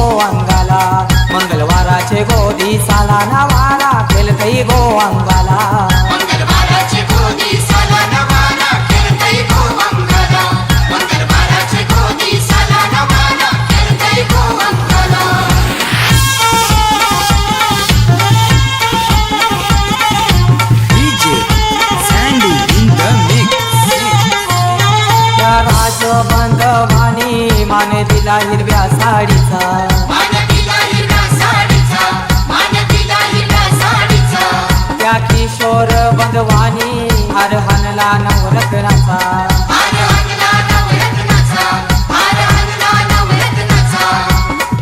गो अंगाला मंगळवाराचे गोदी साला नवारा केलकई गो अंगाला दिला हिरव्या साडीचा. त्या किशोर बंधवानी हार हानला नवरत्नाचा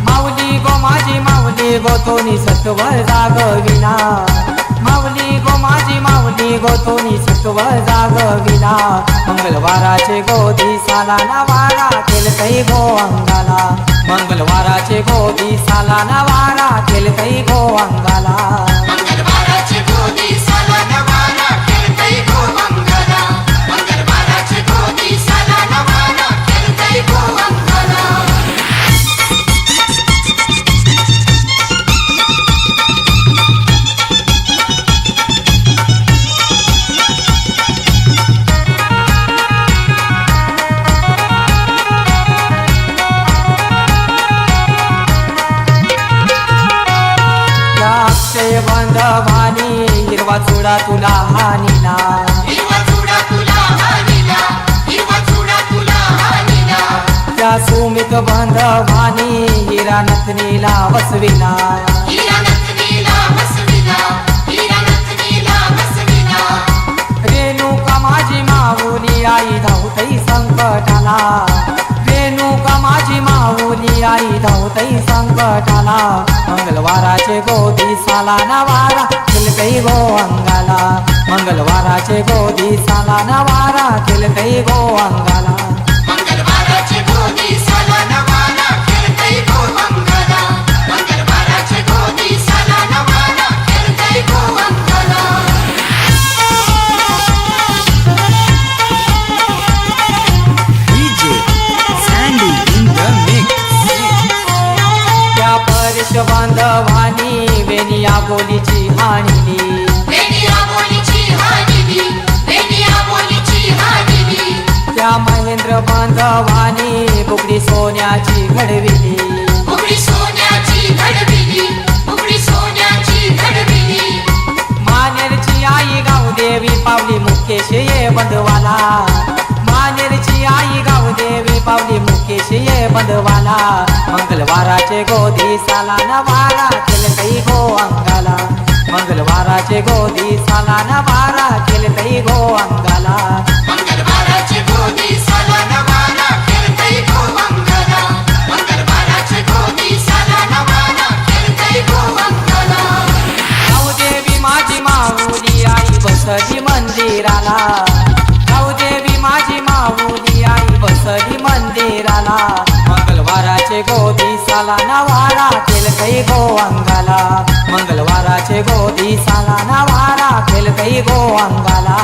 माऊली गो माझी माऊली गो तोनी सत्व जागविला माऊली गो माझी माऊली गो तोनी सत्व जागविला मंगळवाराचे गोदी साला केल केलकई गो अंगाला. मंगळवाराचे गोदी साला केल केलकई गो अंगाला. हानिला. हिरवा चुडा तुला हानिला त्या सुमित बंधवानी हिरा नथनीला वसविला. धावतई संकटाला मंगळवाराचे गोदी साला नवारा केलकई गो अंगाला मंगळवाराचे गोदी साला नवारा केलकई गो अंगाला मंगळवाराचे बोलीची हानिली त्या महेंद्र बांधवानी बुगडी सोन्याची घडविली. मानेरची आई गावदेवी पावली मुकेश ये बंधवाला. बंधवाला मंगळवाराचे गोदी साला नवारा गो अंगाला. मंगळवाराचे गोदी साला नवारा केलकई गो अंगाला. मंगळवाराचे गोदी साला नवारा गो अंगाला. मंगळवाराचे गोदी साला नवारा खेळतई गो अंगाला. गावदेवी माझी माऊली आई बसली मंदिराला. खेल कई गो अंगाला. मंगलवाराचे गो दिसाला. ना वारा कई गो अंगाला.